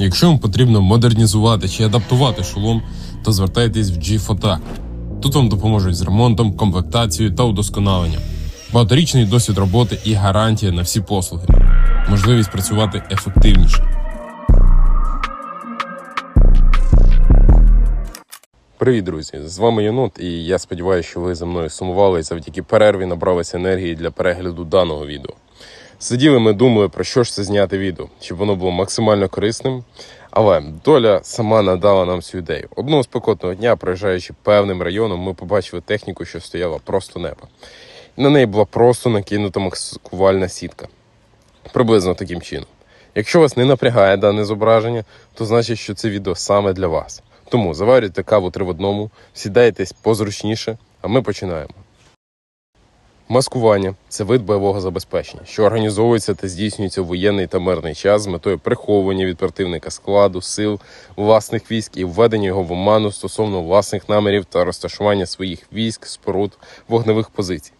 Якщо вам потрібно модернізувати чи адаптувати шолом, то звертайтесь в G-Fotac. Тут вам допоможуть з ремонтом, комплектацією та удосконаленням. Багаторічний досвід роботи і гарантія на всі послуги. Можливість працювати ефективніше. Привіт, друзі! З вами Єнот, і я сподіваюся, що ви за мною сумували і завдяки перерві набралися енергії для перегляду даного відео. Сиділи ми думали, про що ж це зняти відео, щоб воно було максимально корисним. Але доля сама надала нам цю ідею. Одного спекотного дня, проїжджаючи певним районом, ми побачили техніку, що стояла просто неба. На неї була просто накинута маскувальна сітка. Приблизно таким чином. Якщо вас не напрягає дане зображення, то значить, що це відео саме для вас. Тому заварюйте каву три в одному, сідайтесь позручніше, а ми починаємо. Маскування це вид бойового забезпечення, що організовується та здійснюється в воєнний та мирний час з метою приховування від противника складу, сил, власних військ і введення його в оману стосовно власних намірів та розташування своїх військ, споруд, вогневих позицій.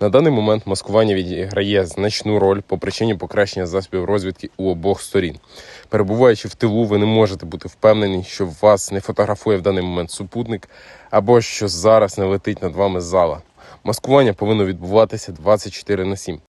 На даний момент маскування відіграє значну роль по причині покращення засобів розвідки у обох сторін. Перебуваючи в тилу, ви не можете бути впевнені, що вас не фотографує в даний момент супутник, або що зараз не летить над вами зала. Маскування повинно відбуватися 24 на 7.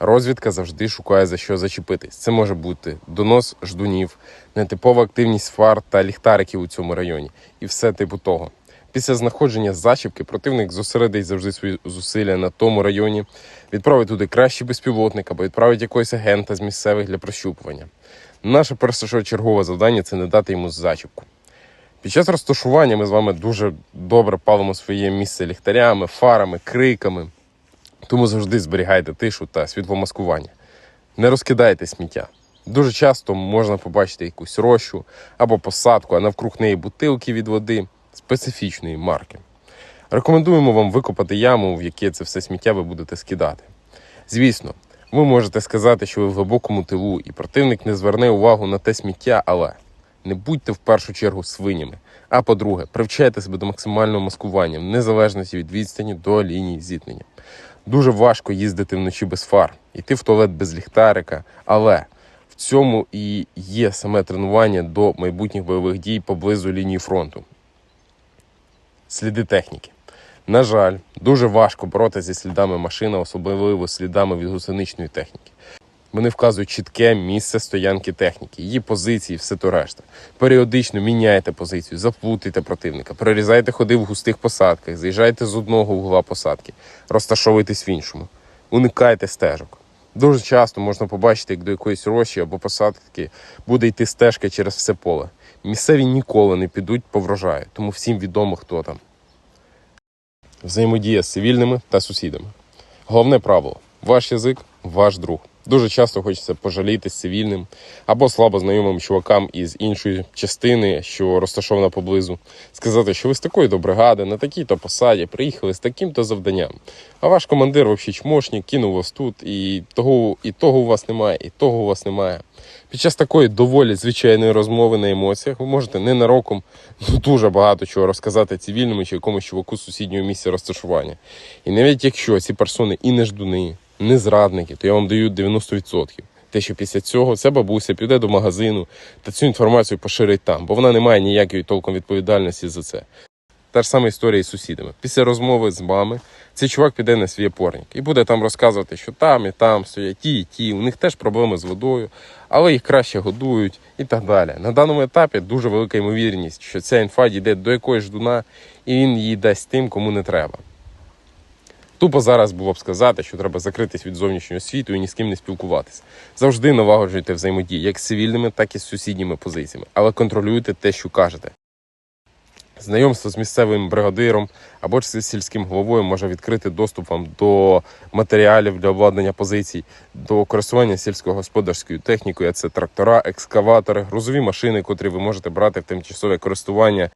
Розвідка завжди шукає за що зачепитись. Це може бути донос ждунів, нетипова активність фар та ліхтариків у цьому районі, і все типу того. Після знаходження зачіпки противник зосередить завжди свої зусилля на тому районі, відправить туди кращий безпілотник або відправить якогось агента з місцевих для прощупування. Наше першочергове завдання це не дати йому зачіпку. Під час розташування ми з вами дуже добре палимо своє місце ліхтарями, фарами, криками. Тому завжди зберігайте тишу та світломаскування. Не розкидайте сміття. Дуже часто можна побачити якусь рощу або посадку, а навкруг неї бутилки від води специфічної марки. Рекомендуємо вам викопати яму, в яке це все сміття ви будете скидати. Звісно, ви можете сказати, що ви в глибокому тилу, і противник не зверне увагу на те сміття, але не будьте в першу чергу свинями. А по-друге, привчайте себе до максимального маскування, в незалежності від відстані до лінії зіткнення. Дуже важко їздити вночі без фар, йти в туалет без ліхтарика, але в цьому і є саме тренування до майбутніх бойових дій поблизу лінії фронту. Сліди техніки. На жаль, дуже важко боротися зі слідами машини, особливо слідами від гусеничної техніки. Вони вказують чітке місце стоянки техніки, її позиції, все то решта. Періодично міняйте позицію, заплутайте противника, прорізайте ходи в густих посадках, заїжджайте з одного вугла посадки, розташовуйтесь в іншому, уникайте стежок. Дуже часто можна побачити, як до якоїсь рощі або посадки буде йти стежка через все поле. Місцеві ніколи не підуть по врожаю, тому всім відомо, хто там. Взаємодія з цивільними та сусідами. Головне правило: ваш язик ваш друг. Дуже часто хочеться пожаліти з цивільним або слабо знайомим чувакам із іншої частини, що розташована поблизу, сказати, що ви з такої до бригади, на такій-то посаді, приїхали з таким-то завданням. А ваш командир взагалі чмошник, кинув вас тут, і того, і того у вас немає, і того у вас немає. Під час такої доволі звичайної розмови на емоціях ви можете ненароком ну, дуже багато чого розказати цивільному чи якомусь чуваку з сусіднього місця розташування. І навіть якщо ці персони і не ждуни, не зрадники, то я вам даю 90%. Те, що після цього ця бабуся піде до магазину та цю інформацію поширить там, бо вона не має ніякої толком відповідальності за це. Та ж сама історія із сусідами. Після розмови з мами цей чувак піде на свій опорник і буде там розказувати, що там і там стоять ті і ті, у них теж проблеми з водою, але їх краще годують і так далі. На даному етапі дуже велика ймовірність, що ця інфа дійде до якоїсь ждуна, і він її дасть тим, кому не треба. Тупо зараз було б сказати, що треба закритись від зовнішнього світу і ні з ким не спілкуватися. Завжди налагоджуйте взаємодії як з цивільними, так і з сусідніми позиціями, але контролюйте те, що кажете. Знайомство з місцевим бригадиром або ж з сільським головою може відкрити доступ вам до матеріалів для обладнання позицій, до користування сільськогосподарською технікою. Це трактора, екскаватори, грузові машини, котрі ви можете брати в тимчасове користування,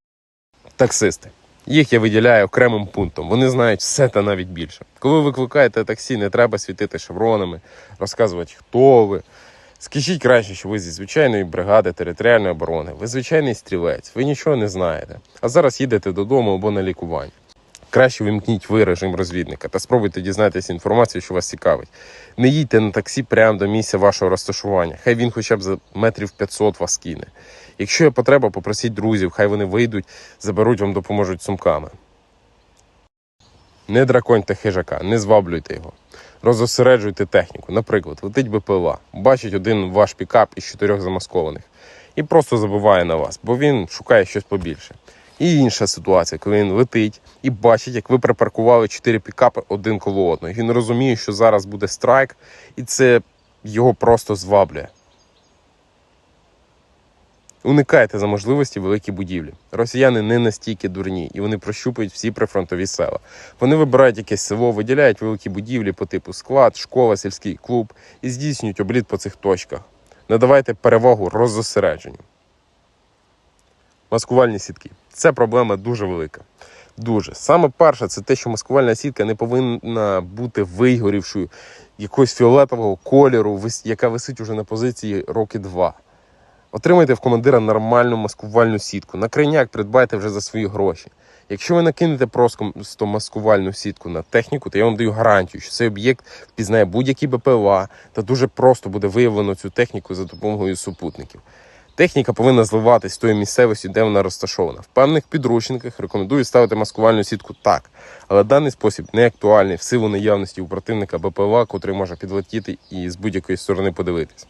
таксисти. Їх я виділяю окремим пунктом. Вони знають все та навіть більше. Коли ви викликаєте таксі, не треба світити шевронами, розказувати, хто ви. Скажіть краще, що ви зі звичайної бригади територіальної оборони, ви звичайний стрілець, ви нічого не знаєте. А зараз їдете додому або на лікування. Краще вимкніть ви режим розвідника та спробуйте дізнатися інформацію, що вас цікавить. Не їдьте на таксі прямо до місця вашого розташування. Хай він хоча б за метрів 500 вас кине. Якщо є потреба, попросіть друзів, хай вони вийдуть, заберуть вам, допоможуть сумками. Не драконьте хижака, не зваблюйте його. Розосереджуйте техніку. Наприклад, летить БПЛА, бачить один ваш пікап із чотирьох замаскованих і просто забиває на вас, бо він шукає щось побільше. І інша ситуація, коли він летить і бачить, як ви припаркували чотири пікапи один коло одного. Він розуміє, що зараз буде страйк, і це його просто зваблює. Уникайте за можливості великі будівлі. Росіяни не настільки дурні, і вони прощупують всі прифронтові села. Вони вибирають якесь село, виділяють великі будівлі по типу склад, школа, сільський клуб і здійснюють обліт по цих точках. Надавайте перевагу роззосередженню. Маскувальні сітки. Це проблема дуже велика. Дуже. Саме перше, це те, що маскувальна сітка не повинна бути вигорівшою якогось фіолетового кольору, яка висить уже на позиції роки два. Отримайте в командира нормальну маскувальну сітку. На крайняк придбайте вже за свої гроші. Якщо ви накинете просто маскувальну сітку на техніку, то я вам даю гарантію, що цей об'єкт впізнає будь-які БПЛА та дуже просто буде виявлено цю техніку за допомогою супутників. Техніка повинна зливатись з тої місцевості, де вона розташована. В певних підручниках рекомендую ставити маскувальну сітку так, але даний спосіб не актуальний в силу наявності у противника БПЛА, котрий може підлетіти і з будь-якої сторони подивитись.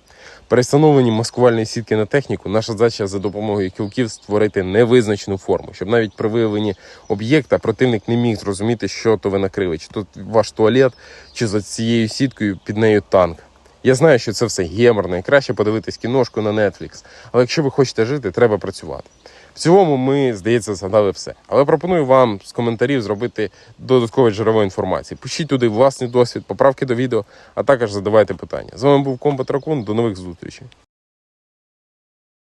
При встановленні маскувальної сітки на техніку наша задача за допомогою кілків створити невизначену форму, щоб навіть при виявленні об'єкта противник не міг зрозуміти, що то ви накрили, чи тут ваш туалет, чи за цією сіткою під нею танк. Я знаю, що це все геморно і краще подивитись кіношку на Netflix. Але якщо ви хочете жити, треба працювати. В цілому ми, здається, згадали все. Але пропоную вам з коментарів зробити додаткове джерело інформації. Пишіть туди власний досвід, поправки до відео, а також задавайте питання. З вами був Комбат Ракун. До нових зустрічей.